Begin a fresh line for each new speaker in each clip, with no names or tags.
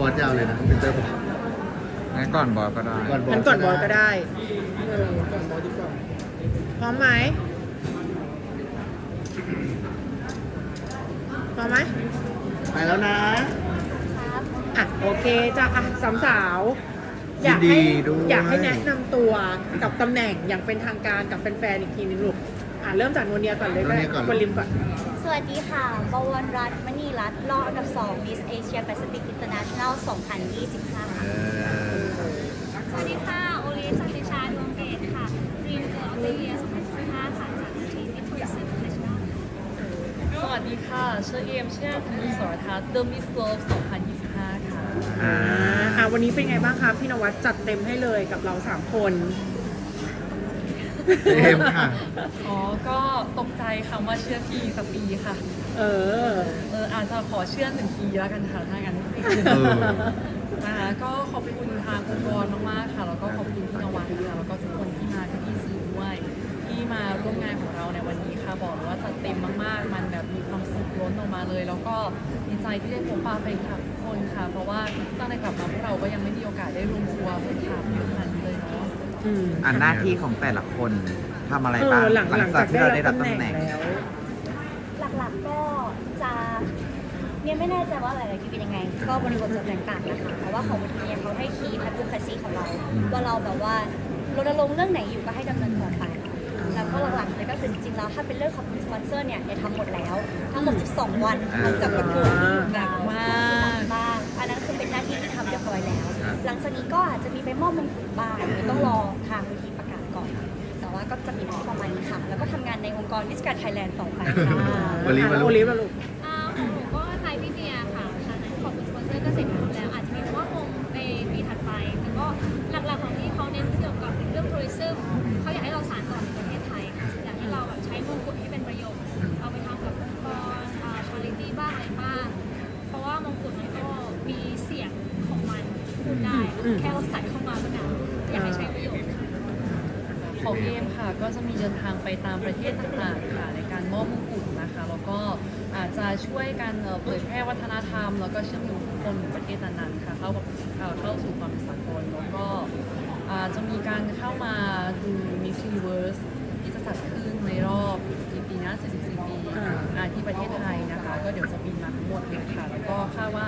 บอสยาวเลยนะเป็นเตอร์ผม
งั้นก่อนบอยก็ได้
ก่อนบอส
งั้นก่อนบอสก็ได้เออก่อนบอสดีกว่าพร้อมไหมพร้อมไหม
ไปแล้วนะ
อะโอเคจ้ะอะสามสาว อยากให้
ยินดีด้วย
อยากให้แนะนำตัวกับตำแหน่งอย่างเป็นทางการกับแฟนๆอีกทีนึงลูกอะเริ่มจากโนเนียก่อนเลยก็ได้คนริมก่อน
ส วัสดีค่ะ บวรรัตน์มณีรัตน์รองอันดับ2 Miss Asia Pacific International 2025ค่ะ
สวัสดีค่ะโอเลสันติชาดวงเกตค่ะรีมเกอร์ออสเตรเลีย2015ค่ะจากทีมมิทูริซึมเนชั่นแนล
สวัสดีค่ะเชื่อเอมเชื่อธนุสรทัศน์เดอะมิสโลฟ2025 ค่ะ
อ่า
อะวันนี้เป็นไงบ้างครับพี่นวัดจัดเต็มให้เลยกับเราสามคน
เอมค่ะ
อ๋อ ก็ตกใจคำว่าเชื่อพี่สักปีค่ะ
เออ
เอออาจจะขอเชื่อหนึ่งปีแล้วกันค่ะถ้างั้น
เออ
นะคะก็ขอบคุณทางองค์กรมากๆค่ะ แล้วก็ขอบคุณพี่นวัดค่ะแล้วก็ทุกคนที่มาที่สื่อด้วยที่มาร่วมงานของเราในวันนี้ค่ะบอกเลยว่าจัดเต็มมากๆ มันแบบมีความสุขล้นออกมาเลย แล้วก็ดีใจที่ได้พบปะแฟนคลับทุกคนค่ะ เพราะว่าตั้งแต่กลับมาพวกเราก็ยังไม่มีโอกาสได้รวมตัวแฟนคลับเยอะขนาดนี้เลยเนาะ
อืม
อันหน้าที่ของแต่ละคนทำอะไร
เอ
บ้าง
อหลังหลังจาก
ที่
ได้
เรา
รับ
ได้รับ
ตำ
ตำ
แห
แห
น่
น่
ง
ง
แล้ว
หลักๆก็จะเนี่ยไม่แน่ใจว่าหลายๆทีเป็นยังไง ก็บริบทจะแตกต่างนะคะแต่ว่าของวันนี้เนี่ยเขาให้คีย์พัฒนาซีของเราว่าเราแบบว่ารณรงค์เรื่องไหนอยู่ก็ให้ดำเนินต่อไป แล้วก็หลักๆเลยก็คือจริงๆแล้วถ้าเป็นเรื่องของสปอนเซอร์เนี่ยเนี่ยทำหมดแล้ว ทั้งหมด 12 วันหลังจากประกวด
หนักมาก
หลังจากนี้ก็อาจจะมีไปมอบมงกุฎบ้างเดี๋ยวต้องรอทางเวทีประกาศก่อน แต่ว่าก็จะมีประมาณนี้ค่ะ แล้วก็ทำงานในองค์กรวิสการไทยแลนด์ต่อไปค่ะ
วันนี้วัน
โอ
ลูก
ลิฟอะลูก
อ่าของหนูก็คล้ายพี่เบียร์ค่ะค่ะ ขอบคุณสปอนเซอร์ก็เสร็ เดิน
ทางไปตามประเทศต่างๆค่ะในการมอบมงกุฎนะคะแล้วก็อาจจะช่วยกันเผยแพร่วัฒนธรรม แล้วก็เชื่อมโยงคนของประเทศนั้นๆค่ะเข้ากับเข้าสู่ความเป็นสากลแล้วก็จะมีการเข้ามาดู Miss Universe ที่จะจัดขึ้นในรอบกี่ปีนะ74ปี
อ่า
อ่าที่ประเทศไทยนะคะ ก็เดี๋ยวจะบินมาทั้งหมดเลยค่ะ แล้วก็คาดว่า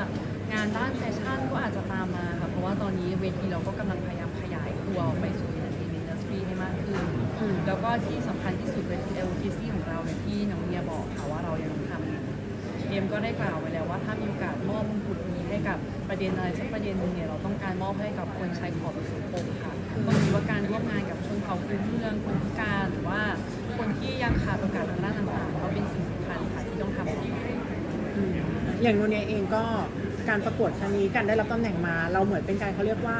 งานด้านแฟชั่นก็อาจจะตามมาค่ะเพราะว่าตอนนี้เวทีเราก็กำลังพยายามขยายตัวไปสู่ entertainment industry ให้มาก ขึ้น
อืม
แล้วก็ที่สำคัญที่สุดเป็น LTC ของเราเนี่ยที่น้องเมียบอกค่ะว่าเรายังทำเอ็มก็ได้กล่าวไว้แล้วว่าถ้ามีโอกาสมอบมงกุฎนี้ให้กับประเด็นอะไรสักประเด็นหนึ่งเนี่ยเราต้องการมอบให้กับคนชายขอบสังคมค่ะก็คิดว่าการร่วมงานกับชนเผ่าพื้นเมืองคนพิการหรือว่า คนที่ยังขาดโอกาสทางด้านต่างๆก็เป็นสิ่งสำคัญค่ะที่ต้องทำต่อไป
อืมอย่างโนเนียเองก็การประกวดครั้งนี้การได้รับตำแหน่งมา เราเหมือนเป็นการเขาเรียกว่า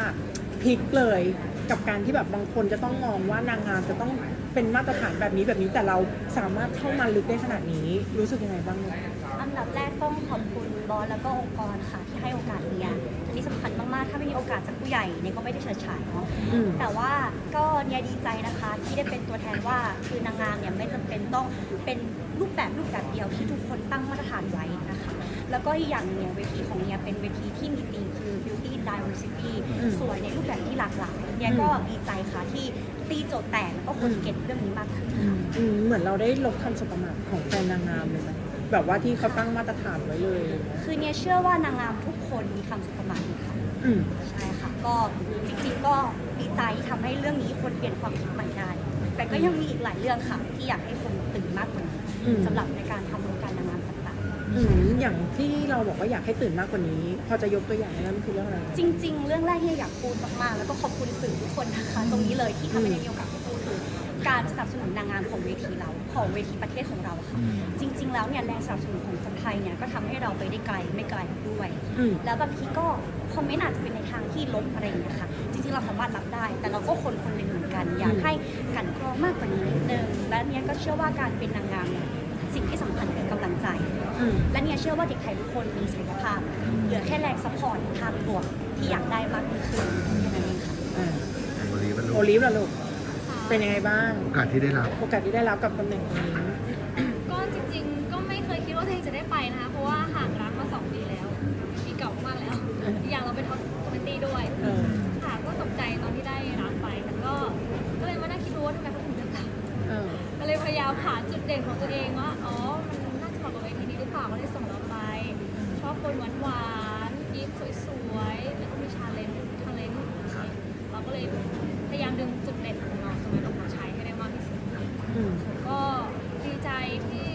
พลิกเลยกับการที่แบบบางคนจะต้องมองว่านางงามจะต้องเป็นมาตรฐานแบบนี้แบบนี้แต่เราสามารถเข้ามาลึกได้ขนาดนี้ รู้สึกยังไงบ้างเนี่ย
อันดับแรกต้องขอบคุณบอสแล้วก็องค์กรค่ะที่ให้โอกาสเนียอันนี้สำคัญมากๆ ถ้าไม่มีโอกาสจากผู้ใหญ่เนี่ยก็ไม่ได้เฉิดฉายเนาะ
อืม
แต่ว่าก็ เนี่ยดีใจนะคะ ที่ได้เป็นตัวแทนว่าคือนางงามเนี่ยไม่จำเป็นต้องเป็นรูปแบบรูปแบบเดียวที่ทุกคนตั้งมาตรฐานไว้นะคะ แล้วก็อีกอย่างหนึงเนี่ยเวทีของเนี่ยเป็นเวทีที่มีธีมคือ beauty diversity
อืม
สวยในรูปแบบที่หลากหลายเนี่ยก็ดีใจค่ะที่ตีโจทย์แตกแล้วก็คนเก็ตเรื่องนี้มากขึ้นค่ะ
อืมเหมือนเราได้ลบคำสบประมาทของแฟนนางงามเลยไหมแบบว่าที่เขาตั้งมาตรฐานไว้เลยอะไรเงี้ย
คือเนี่ยเชื่อว่านางงามทุกคนมีคำสุขประมาทค่ะ
อืม
ใช่ค่ะ ก็จริงๆก็ ดีใจที่ทำให้เรื่องนี้คนเปลี่ยนความคิดใหม่ได้ แต่ก็ยังมีอีกหลายเรื่องค่ะ ที่อยากให้คนตื่นมากกว่านี้
อืม
สำหรับในการทำวงการนางงามต่าง
อืมอย่างที่เราบอกว่าอยากให้ตื่นมากกว่านี้ พอจะยกตัวอย่างได้ไหมมันคือเรื่องอะไร
ๆจริง ๆ เรื่องแรกที่อยากพูดมากๆ แล้วก็ขอบคุณสื่อทุกคนนะคะ ตรงนี้เลยที่ทำให้ได้มีโอกาสได้พูดคือการสนับสนุนนางงามของเวทีเราของเวทีประเทศของเราค่ะ
อืม
จริง ๆ แล้วเนี่ยแรงสนับสนุนของคนไทยเนี่ยก็ทำให้เราไปได้ไกลไม่ไกลด้วย
อืม
แล้วบางทีก็คอมเมนต์อาจจะเป็นในทางที่ลบอะไรอย่างเงี้ยค่ะ จริงๆเราสามารถรับได้ แต่เราก็คนคนหนึ่งเหมือนกัน อยากให้กลันกรองมากกว่านี้นิดนึง และเนี่ยก็เชื่อว่าการเป็นนางงามเนี่ยสิ่งที่สำคัญคือกำลังใจ
อืม
และเนี่ยเชื่อว่าเด็กไทยทุกคนมีศักยภาพ เหลือแค่แรงซัพพอร์ตทางบวกที่อยากได้มากยิ่งขึ้นแค่นั้นเองค่ะ
อ่า
โอลิฟวันลู
โอกลิฟล่ะลูก เป็นยังไงบ้าง
โอกาสที่ได้รับ
โอกาสที่ได้รับกับตำแหน่งนี้
เด่นของตัวเองว่าอ๋อมันน่าจะเหมาะกับเวทีนี้หรือเปล่าก็เลยส่งเราไป ชอบคนหวานหวานยิ้มสวยๆแล้วก็มีชาเลนจ์ทางเลนจ์เราก็เลยพยายามดึงจุดเด่นของเราตรงนั้นออกมาใช้ให้ได้มากที่สุดก็ดีใจที่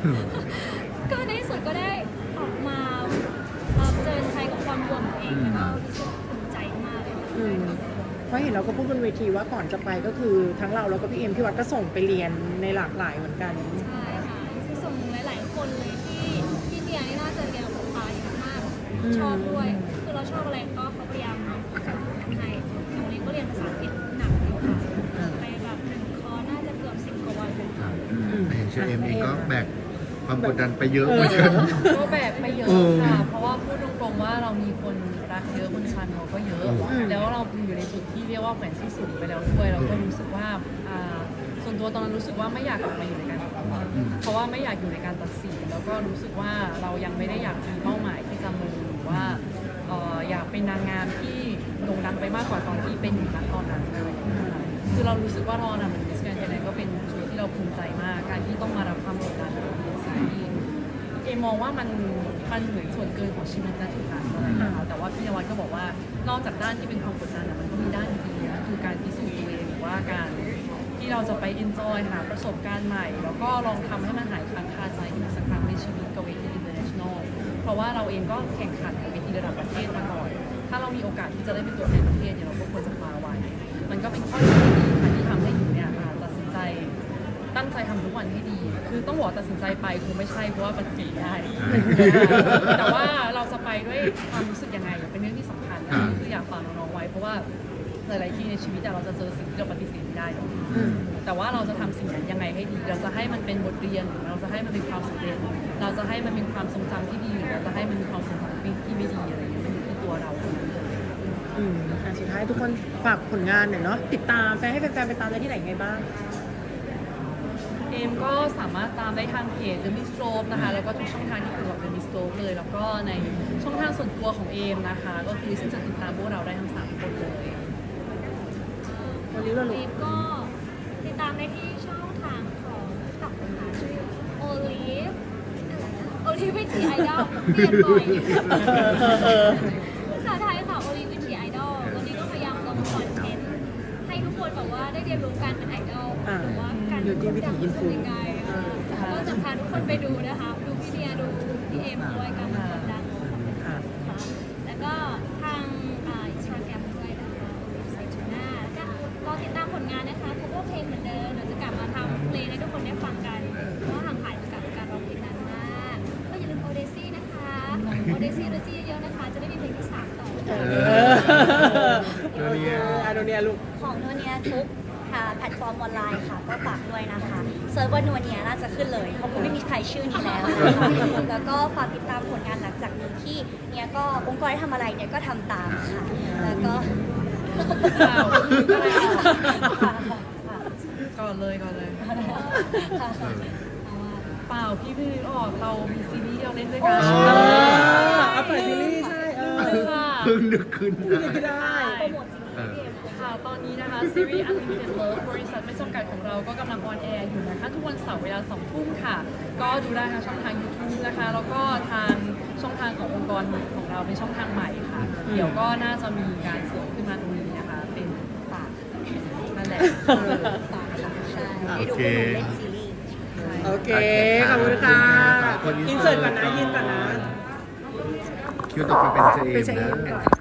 ก
อ่า
ก็ในที่สุดก็ได้ออกมาเอ่อเจอใช้กับความบวมตัวเองแล้วก็รู้สึกภูมิใจมากเลยค่ะ
อืมเพราะเห็นเราก็พูดบนเวทีว่าก่อนจะไปก็คือ ทั้งเราแล้วก็พี่เอ็มพี่วัดก็ส่งไปเรียนในหลากหลายเหมือนกัน
ใช่ค่ะที่ส่งหลาย ๆ คนเลยที่ที่เรียนนี่น่าจะเรียนกับปลาเยอะมาก
อืม
ชอบด้วย คือเราชอบอะไรก็เขาพยายามส่งให้อย่างวันนี้ก็เรียนภาษาอังกฤษหนักอยู่ค่ะไปแบบหนึ่งคอร์สน่าจะเกือบสิบกว่าวันเลย
ครั
ค่ะ
บ
อืม
แต่อย่างเชอเอ็มเองก็แบก ความกดดันไปเยอะเหมือนกัน
ก็แบกไปเยอะ
เออ
ค่ะ เพราะว่าพูดตรงๆว่าเรามีคนรักเยอะคนชันเราก็เยอะ
อืม
แล้วเราอยู่ในจุดที่เรียกว่าแขวนที่สูงไปแล้วด้วย เราก็รู้สึกว่าอ่าส่วนตัวตอนนั้นรู้สึกว่าไม่อยากกลับมาอยู่ในการประกวดเพราะว่าไม่อยากอยู่ในการตัดสินแล้วก็รู้สึกว่าเรายังไม่ได้อยากมีเป้าหมายที่จะมือหรือว่าเอ่ออยากเป็นนางงามที่โด่งดังไปมากกว่าตอนที่เป็นอยู่ณตอนนั้นอะไรอย่างเงี้ยค่ะคือเรารู้สึกว่าเราน่ะเหมือนมิสแกรนด์ไทยแลนด์ก็เป็นจุดที่เราภูมิใจมากการที่ต้องมารับความกดดันในสิ่งที่ เอมองว่ามันมันเหมือนส่วนเกินของชีวิตนะจุดนั้นอะไรอย่างเงี้ยค่ะแต่ว่าพี่นวัดก็บอกว่านอกจากด้านที่เป็นความกดดันอะมันก็มีด้านดีนะคือการพิสูจน์ตัวเองหรือว่าการที่เราจะไป enjoy หาประสบการณ์ใหม่ แล้วก็ลองทำให้มันหายค้างคาใจอีกสักครั้งในชีวิตกับเวที international เพราะว่าเราเองก็แข่งขันกับเวทีระดับประเทศมาก่อน ถ้าเรามีโอกาสที่จะได้เป็นตัวแทนประเทศเนี่ยเราก็ควรจะคว้าไว้ มันก็เป็นข้อดี ตั้งใจทำทุกวันให้ดี คือต้องบอกตัดสินใจไปคงไม่ใช่เพราะว่าปฏิเสธได้ แต่ว่าเราจะไปด้วยความรู้สึกยังไงเป็นเรื่องที่สำคัญนะคืออยากฝากน้องๆไว้เพราะว่าหลายๆที่ในชีวิตอะเราจะเจอสิ่งที่เราปฏิเสธไม่ได้เนอะ
อืม
แต่ว่าเราจะทำสิ่งนั้นยังไงให้ดี เราจะให้มันเป็นบทเรียนหรือเราจะให้มันเป็นความสำเร็จ เราจะให้มันเป็นความทรงจำที่ดีหรือเราจะให้มันเป็นความทรงจำที่ไม่ดีอะไรอย่างเงี้ยมันอยู่ที่ตัวเราเท่านั้นเลย
อืมอะสุดท้ายทุกคนฝากผลงานหน่อยเนาะ ติดตามแฟนให้แฟนๆไปตามได้ที่ไหนไงบ้าง
เอ มก็สามารถตามได้ทางเพจ The Miss Strobe นะคะ แล้วก็ทุกช่องทางที่เกี่ยวกับ The Miss Strobe เลย แล้วก็ในช่องทางส่วนตัวของเอมนะคะ ก็คือซึ่งจะติดตามพวกเราได้ทั้งสามคนเลย
วันนี้เรา
โอ
ลู
ลิ
ก
ฟก็ติดตามได้ที่ช่องทางของตับนะคะชื่อโอลิฟโอลิฟวิถีไอดอลเปลี่ยนบ่อยภาษาไทยค่ะโอลิฟวิถีไอดอลวันนี้ก็พยายามลงคอนเทนต์ให้ทุกคนแบบว่าได้เรียนรู้การเป็นไอดอล
อ่า
หรือว่าการ
อยู่ที่วิถีอินฟู
ยังไงอ่าก็จะพาทุกคนไปดูนะคะ ดูพี่เดียดูพี่เอ็มด้วยการเป็นคนดังของประเทศไทยค่ะแล้วก็ทางอินสตาแกรมด้วยนะคะเว็บไซต์ทูน่าแล้วก็รอติดตามผลงานนะคะพบว่าเพลงเหมือนเดิมเดี๋ยวจะกลับมาทำเพลงให้ทุกคนได้ฟังกันเพราะว่าห่างหายจากการร้องเพลงนานมากก็อย่าลืมโอเดซี่นะคะโอเดซี่โอเดซี่เยอะๆนะคะ จะได้มีเพลงที่สามต่อ
เออโอเคอะโดเนียลูก
ของนัวเนียทุกอ่าแพลตฟอร์มออนไลน์ เซิร์ชว่านัวเนียน่าจะขึ้นเลยเพราะว่าไม่มีใครชื่อนี้แล้วนะคะแล้วก็ฝากติดตามผลงานหลังจากนี้ที่เนี่ยก็องค์กรทำอะไรเนี่ยก็ทำตามค่ะ แล้วก็
อ้าวอะไรอะ
ค่ะค่ะ
ก่อนเลยก่อนเลย
ค่ะ
เปล่าพี่พี่นึกออกเรามีซีรีส์เราเล่นด้วย
เอ
กัน
อเอาเปิดซีรีส์ใช่ เออ
ค่ะ
เพิ่งนึกขึ้น
เพิ่งนึกขึ้น ได้
นนี้นะคะซีรีส์ Unlimited Love บริษัทไม่จำกัดของเราก็กำลังออนแอร์อยู่นะคะ ทุกวันเสาร์เวลา2ทุ่มค่ะ ก็ดูได้ทางช่องทาง YouTube นะคะ แล้วก็ทางช่องทางขององค์กรของเราเป็นช่องทางใหม่ค่ะ เดี๋ยวก็น่าจะมีการเสริมขึ้นมาตรงนี้นะคะ เป็น
ฝาก
นั่นแหละ
ฝากค่ะใช่ให้ดูพวกหนูเล่นซีรีส์
โอเค ขอบคุณค่ะอินเสิร์ตก่อนนะยืนก่อนนะ
คิวต่อไปเป็นเชอ
เป็น
เอ็ม
เชอเอมก่อ
นะ
น